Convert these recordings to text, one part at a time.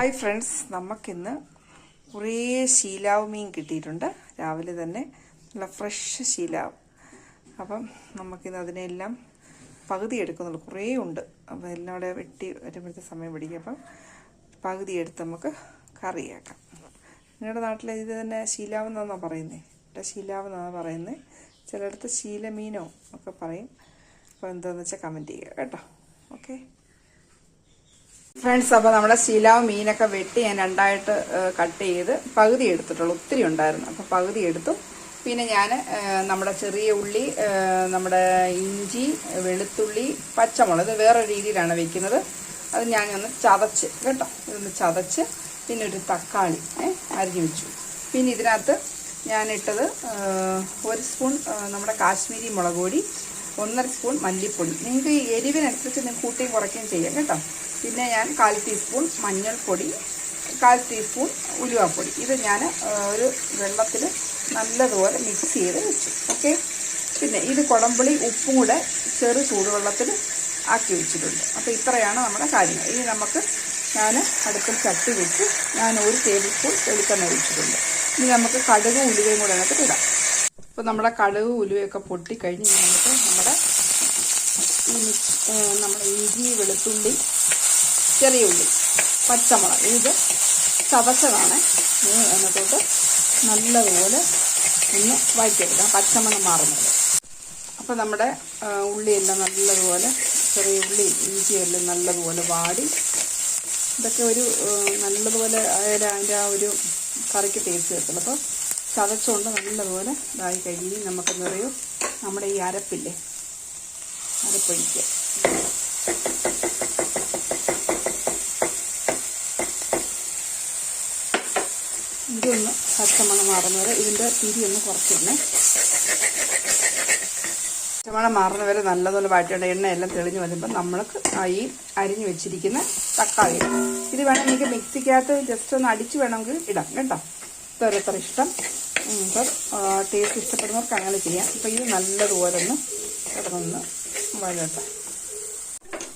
Hi friends നമുക്കിന്ന് കുറേ ശീലാവ് മീൻ കിട്ടിയിട്ടുണ്ട്. രാവിലെ തന്നെ നല്ല ഫ്രഷ് ശീലാവ്. അപ്പം നമുക്കിന്ന് അതിനെല്ലാം പകുതി എടുക്കുന്നുള്ളൂ. കുറേ ഉണ്ട്. അപ്പോൾ എല്ലാം കൂടെ വെട്ടി വരുമ്പോഴത്തെ സമയം പിടിക്കും. അപ്പം പകുതി എടുത്ത് നമുക്ക് കറിയാക്കാം നിങ്ങളുടെ നാട്ടിൽ ഇത് തന്നെ ശീലാവ് എന്നാണോ പറയുന്നത് ഇവിടെ ശീലാവ് എന്നാണ് പറയുന്നത് ചിലയിടത്ത് ശീലമീനോ ഒക്കെ പറയും. അപ്പോൾ എന്താണെന്ന് വെച്ചാൽ കമന്റ് ചെയ്യുക കേട്ടോ. ഓക്കെ ഫ്രണ്ട്സ് അപ്പോൾ നമ്മുടെ ശീലാവ് മീനൊക്കെ വെട്ടി ഞാൻ രണ്ടായിട്ട് കട്ട് ചെയ്ത് പകുതി എടുത്തിട്ടുള്ളൂ. ഒത്തിരി ഉണ്ടായിരുന്നു. അപ്പോൾ പകുതി എടുത്തു. പിന്നെ ഞാൻ നമ്മുടെ ചെറിയ ഉള്ളി നമ്മുടെ ഇഞ്ചി വെളുത്തുള്ളി പച്ചമുളക് വേറെ രീതിയിലാണ് വെക്കുന്നത്. അത് ഞാൻ ഒന്ന് ചതച്ച് കേട്ടോ? ഇതൊന്ന് ചതച്ച് പിന്നെ ഒരു തക്കാളി അരിഞ്ഞു വെച്ചു. പിന്നെ ഇതിനകത്ത് ഞാനിട്ടത് ഒരു സ്പൂൺ നമ്മുടെ കാശ്മീരി മുളക് പൊടി ഒന്നര സ്പൂൺ മല്ലിപ്പൊടി. നിങ്ങൾക്ക് എരിവിനനുസരിച്ച് നിങ്ങൾ കൂട്ടുകയും കുറയ്ക്കുകയും ചെയ്യാം കേട്ടോ. പിന്നെ ഞാൻ കാൽ ടീസ്പൂൺ മഞ്ഞൾപ്പൊടി കാൽ ടീസ്പൂൺ ഉലുവാപ്പൊടി. ഇത് ഞാൻ ഒരു വെള്ളത്തിൽ നല്ലതുപോലെ മിക്സ് ചെയ്ത് വെച്ചു. ഓക്കെ പിന്നെ ഇത് കുടംപുളി ഉപ്പും കൂടെ ചെറു ചൂടുവെള്ളത്തിൽ ആക്കി വെച്ചിട്ടുണ്ട്. അപ്പോൾ ഇത്രയാണ് നമ്മുടെ കാര്യങ്ങൾ. ഇനി നമുക്ക് ഞാൻ അടുപ്പിൽ ചട്ടി വെച്ച് ഞാൻ ഒരു ടേബിൾ സ്പൂൺ വെളിച്ചെണ്ണ ഒഴിച്ചിട്ടുണ്ട്. ഇനി നമുക്ക് കടുകും ഉലുവയും കൂടെ അതിനകത്ത് ഇടാം. അപ്പോൾ നമ്മുടെ കടുക് ഉലുവയൊക്കെ പൊട്ടിക്കഴിഞ്ഞ് നമുക്ക് നമ്മുടെ ഈ നമ്മുടെ ഇഞ്ചി വെളുത്തുള്ളി ചെറിയ ഉള്ളി പച്ചമുളക്. ഇത് ചതച്ചതാണ്. ഇനി അതിനകത്തോട്ട് നല്ലതുപോലെ ഒന്ന് വഴറ്റിയെടുക്കാം. പച്ചമണം മാറുന്നത്. അപ്പോൾ നമ്മുടെ ഉള്ളിയെല്ലാം നല്ലതുപോലെ ചെറിയ ഉള്ളി ഇഞ്ചിയെല്ലാം നല്ലതുപോലെ വാടി. ഇതൊക്കെ ഒരു നല്ലതുപോലെ അതിന്റെ ആ ഒരു കറിക്ക് ടേസ്റ്റ് കിട്ടുള്ളൂ അപ്പോൾ ചതച്ചുകൊണ്ട് നല്ലതുപോലെ ഇതായി കഴിഞ്ഞ് നമുക്ക് നിറയും നമ്മുടെ ഈ അരപ്പില്ലേ അരപ്പൊഴിക്കുക. ഇതൊന്ന് പച്ചമണം മാറുന്നവരെ ഇതിന്റെ തിരി ഒന്ന് കുറച്ചിടണേ. പച്ചമണം മാറുന്നവരെ നല്ലതുപോലെ വാട്ടിയുടെ എണ്ണയെല്ലാം തെളിഞ്ഞ് വരുമ്പോൾ നമ്മൾക്ക് ഈ അരിഞ്ഞു വെച്ചിരിക്കുന്ന തക്കാളി. ഇത് വേണമെങ്കിൽ മിക്സിക്കകത്ത് ജസ്റ്റ് ഒന്ന് അടിച്ച് വേണമെങ്കിൽ ഇടാം കേട്ടോ. ഇതൊരത്ര ഇഷ്ടം. ഉം, അപ്പം ടേസ്റ്റ് ഇഷ്ടപ്പെടുന്നവർക്ക് അങ്ങനെ ചെയ്യാം. അപ്പം ഇത് നല്ലതുപോലെ ഒന്ന് കിടന്നൊന്ന് വഴട്ടെ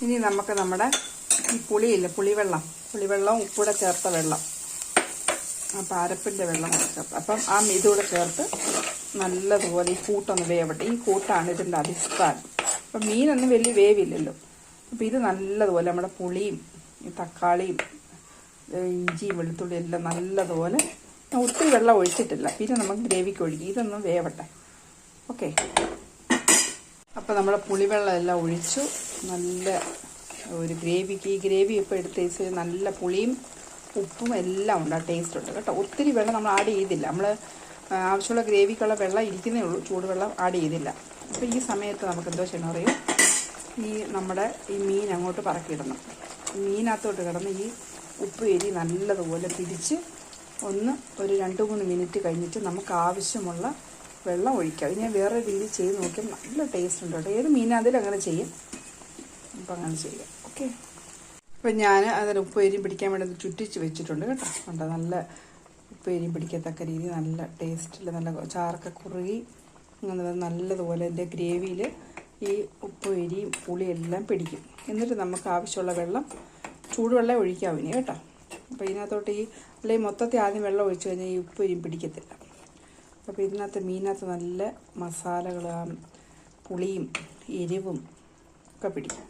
ഇനി നമുക്ക് നമ്മുടെ ഈ പുളിയില്ല പുളിവെള്ളം. പുളിവെള്ളവും ഉപ്പൂടെ ചേർത്ത വെള്ളം. ആ പാരപ്പിന്റെ വെള്ളം ചേർത്ത്. അപ്പം ആ ഇതുകൂടെ ചേർത്ത് നല്ലതുപോലെ ഈ കൂട്ടൊന്ന് വേവട്ടെ. ഈ കൂട്ടാണ് ഇതിന്റെ അടിസ്ഥാനം. അപ്പം മീനൊന്നും വലിയ വേവില്ലല്ലോ. അപ്പം ഇത് നല്ലതുപോലെ നമ്മുടെ പുളിയും തക്കാളിയും ഇഞ്ചിയും വെളുത്തുള്ളിയും എല്ലാം നല്ലതുപോലെ ഒത്തിരി വെള്ളം ഒഴിച്ചിട്ടില്ല. പിന്നെ നമുക്ക് ഗ്രേവിക്ക് ഒഴുകി ഇതൊന്നും വേവട്ടെ. ഓക്കെ. അപ്പോൾ നമ്മളെ പുളിവെള്ളം എല്ലാം ഒഴിച്ചു. നല്ല ഒരു ഗ്രേവിക്ക് ഈ ഗ്രേവി ഇപ്പോൾ എടുത്ത് നല്ല പുളിയും ഉപ്പും എല്ലാം ഉണ്ട്. ആ ടേസ്റ്റ് ഉണ്ട്. കേട്ടോ ഒത്തിരി വെള്ളം നമ്മൾ ആഡ് ചെയ്തില്ല. നമ്മൾ ആവശ്യമുള്ള ഗ്രേവിക്കുള്ള വെള്ളം ഇരിക്കുന്നേ ഉള്ളൂ. ചൂടുവെള്ളം ആഡ് ചെയ്തില്ല. അപ്പോൾ ഈ സമയത്ത് നമുക്ക് എന്തോ ചെയ്യണം പറയും ഈ നമ്മുടെ ഈ മീൻ അങ്ങോട്ട് പറക്കിയിടണം. മീനകത്തോട്ട് കിടന്ന് ഈ ഉപ്പ് എരി നല്ലതുപോലെ പിടിച്ച് ഒന്ന് ഒരു രണ്ട് മൂന്ന് മിനിറ്റ് കഴിഞ്ഞിട്ട് നമുക്ക് ആവശ്യമുള്ള വെള്ളം ഒഴിക്കാം. ഇനി ഞാൻ വേറെ രീതി ചെയ്ത് നോക്കിയാൽ നല്ല ടേസ്റ്റ് ഉണ്ട് കേട്ടോ. ഏത് മീനാതിലും അങ്ങനെ ചെയ്യും. അപ്പം അങ്ങനെ ചെയ്യാം. ഓക്കെ അപ്പം ഞാൻ അതിന് ഉപ്പേരിയും പിടിക്കാൻ വേണ്ടി ചുറ്റിച്ച് വെച്ചിട്ടുണ്ട് കേട്ടോ. കണ്ടോ? നല്ല ഉപ്പേരിയും പിടിക്കത്തക്ക രീതി നല്ല ടേസ്റ്റിൽ നല്ല ചാറൊക്കെ കുറുകി അങ്ങനെ നല്ലതുപോലെ എന്റെ ഗ്രേവിയിൽ ഈ ഉപ്പേരിയും പുളിയെല്ലാം പിടിക്കും. എന്നിട്ട് നമുക്ക് ആവശ്യമുള്ള വെള്ളം ചൂടുവെള്ളം ഒഴിക്കാം ഇനി കേട്ടോ. അപ്പോൾ ഇതിനകത്തോട്ട് ഈ അല്ലെങ്കിൽ മൊത്തത്തിൽ ആദ്യം വെള്ളം ഒഴിച്ചു കഴിഞ്ഞാൽ ഈ ഉപ്പ് ഉപ്പേരിയും പിടിക്കത്തില്ല. അപ്പോൾ ഇതിനകത്ത് മീനകത്ത് നല്ല മസാലകൾ പുളിയും എരിവും ഒക്കെ പിടിക്കും.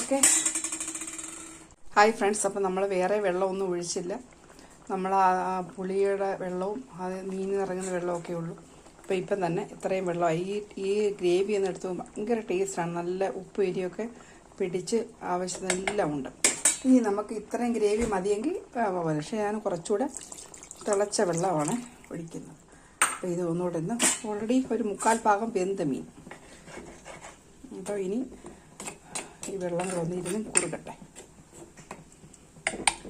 ഓക്കെ? Hi friends. അപ്പോൾ നമ്മൾ വേറെ വെള്ളമൊന്നും ഒഴിച്ചില്ല. നമ്മൾ ആ പുളിയുടെ വെള്ളവും അത് മീനിൽ ഇറങ്ങുന്ന വെള്ളമൊക്കെ ഉള്ളൂ. അപ്പോൾ ഇപ്പം തന്നെ ഇത്രയും വെള്ളമായി. ഈ ഈ ഗ്രേവി ഒന്ന് എടുത്ത് ഭയങ്കര ടേസ്റ്റാണ് നല്ല ഉപ്പ് എരിയൊക്കെ പിടിച്ച് ആവശ്യത്തിനെല്ലാം ഉണ്ട്. ഇനി നമുക്ക് ഇത്രയും ഗ്രേവി മതിയെങ്കിൽ പക്ഷേ ഞാൻ കുറച്ചുകൂടെ തിളച്ച വെള്ളമാണ് ഒഴിക്കുന്നത്. അപ്പോൾ ഇത് ഒന്നുകൂടെ ഇന്ന് ഓൾറെഡി ഒരു മുക്കാൽ ഭാഗം വെന്ത മീൻ. അപ്പോൾ ഇനി ഈ വെള്ളം കൂടെ ഇരുന്ന് കുറുകട്ടെ.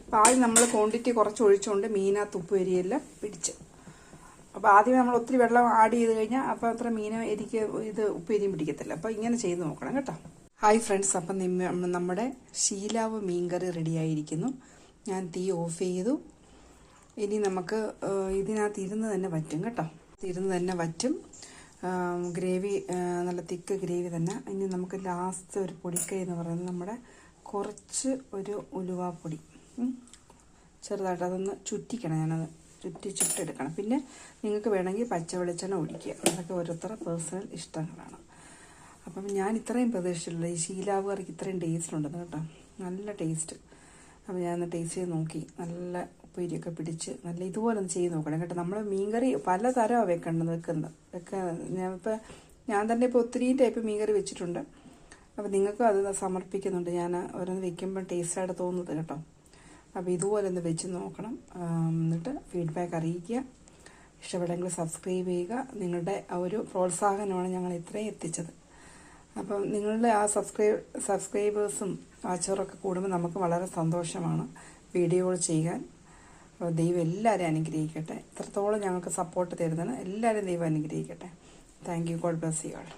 അപ്പോൾ ആദ്യം നമ്മൾ ക്വാണ്ടിറ്റി കുറച്ച് ഒഴിച്ചുകൊണ്ട് മീനകത്ത് ഉപ്പ് എരിയെല്ലാം പിടിച്ച്. അപ്പോൾ ആദ്യം നമ്മൾ ഒത്തിരി വെള്ളം ആഡ് ചെയ്ത് കഴിഞ്ഞാൽ അപ്പോൾ അത്ര മീൻ എരിക്ക് ഇത് ഉപ്പ് എരിയും പിടിക്കത്തില്ല. അപ്പോൾ ഇങ്ങനെ ചെയ്ത് നോക്കണം കേട്ടോ. ഹായ് ഫ്രണ്ട്സ് അപ്പം നിമ്മ നമ്മുടെ ശീലാവ് മീൻകറി റെഡിയായിരിക്കുന്നു ഞാൻ തീ ഓഫ് ചെയ്തു. ഇനി നമുക്ക് ഇതിനകത്ത് ഇരുന്ന് തന്നെ വറ്റും കേട്ടോ. ഇരുന്ന് തന്നെ വറ്റും. ഗ്രേവി നല്ല തിക്ക് ഗ്രേവി തന്നെ. ഇനി നമുക്ക് ലാസ്റ്റ് ഒരു പൊടിക്കൈ എന്ന് പറയുന്നത് നമ്മുടെ കുറച്ച് ഒരു ഉലുവാപ്പൊടി ചെറുതായിട്ട് അതൊന്ന് ചുറ്റിക്കണം ഞാനത്. ചുറ്റി ചുട്ടെടുക്കണം. പിന്നെ നിങ്ങൾക്ക് വേണമെങ്കിൽ പച്ച വെളിച്ചെണ്ണ ഒഴിക്കുക. അതൊക്കെ ഓരോരുത്തരുടെ പേഴ്സണൽ ഇഷ്ടങ്ങളാണ്. അപ്പം ഞാൻ ഇത്രയും പ്രതീക്ഷിച്ചില്ല ഈ ശീലാവ് കറിക്ക് ഇത്രയും ടേസ്റ്റ് ഉണ്ടെന്ന് കേട്ടോ. നല്ല ടേസ്റ്റ് അപ്പോൾ ഞാനൊന്ന് ടേസ്റ്റ് ചെയ്ത് നോക്കി. നല്ല ഉപ്പേരിയൊക്കെ പിടിച്ച് നല്ല ഇതുപോലെ ഒന്ന് ചെയ്ത് നോക്കണം കേട്ടോ. നമ്മൾ മീൻകറി പല തരമാണ് വെക്കേണ്ടത് വെക്കുന്നത് വെക്കാൻ ഞാൻ ഇപ്പോൾ ഞാൻ തന്നെ ഇപ്പോൾ ഒത്തിരി ടൈപ്പ് മീൻകറി വെച്ചിട്ടുണ്ട്. അപ്പോൾ നിങ്ങൾക്കും അത് സമർപ്പിക്കുന്നുണ്ട്. ഞാൻ ഓരോന്ന് വെക്കുമ്പോൾ ടേസ്റ്റായിട്ട് തോന്നുന്നത് കേട്ടോ. അപ്പോൾ ഇതുപോലെ ഒന്ന് വെച്ച് നോക്കണം. എന്നിട്ട് ഫീഡ്ബാക്ക് അറിയിക്കുക. ഇഷ്ടപ്പെട്ടെങ്കിൽ സബ്സ്ക്രൈബ് ചെയ്യുക. നിങ്ങളുടെ ഒരു പ്രോത്സാഹനമാണ് ഞങ്ങൾ ഇത്രയും എത്തിച്ചത്. അപ്പം നിങ്ങളുടെ ആ സബ്സ്ക്രൈബ് സബ്സ്ക്രൈബേഴ്സും വാച്ചറൊക്കെ കൂടുമ്പോൾ നമുക്ക് വളരെ സന്തോഷമാണ് വീഡിയോകൾ ചെയ്യാൻ. അപ്പോൾ ദൈവം എല്ലാവരെയും അനുഗ്രഹിക്കട്ടെ. ഇത്രത്തോളം ഞങ്ങൾക്ക് സപ്പോർട്ട് തരുന്നതിന് എല്ലാവരും ദൈവം അനുഗ്രഹിക്കട്ടെ. Thank you God bless you all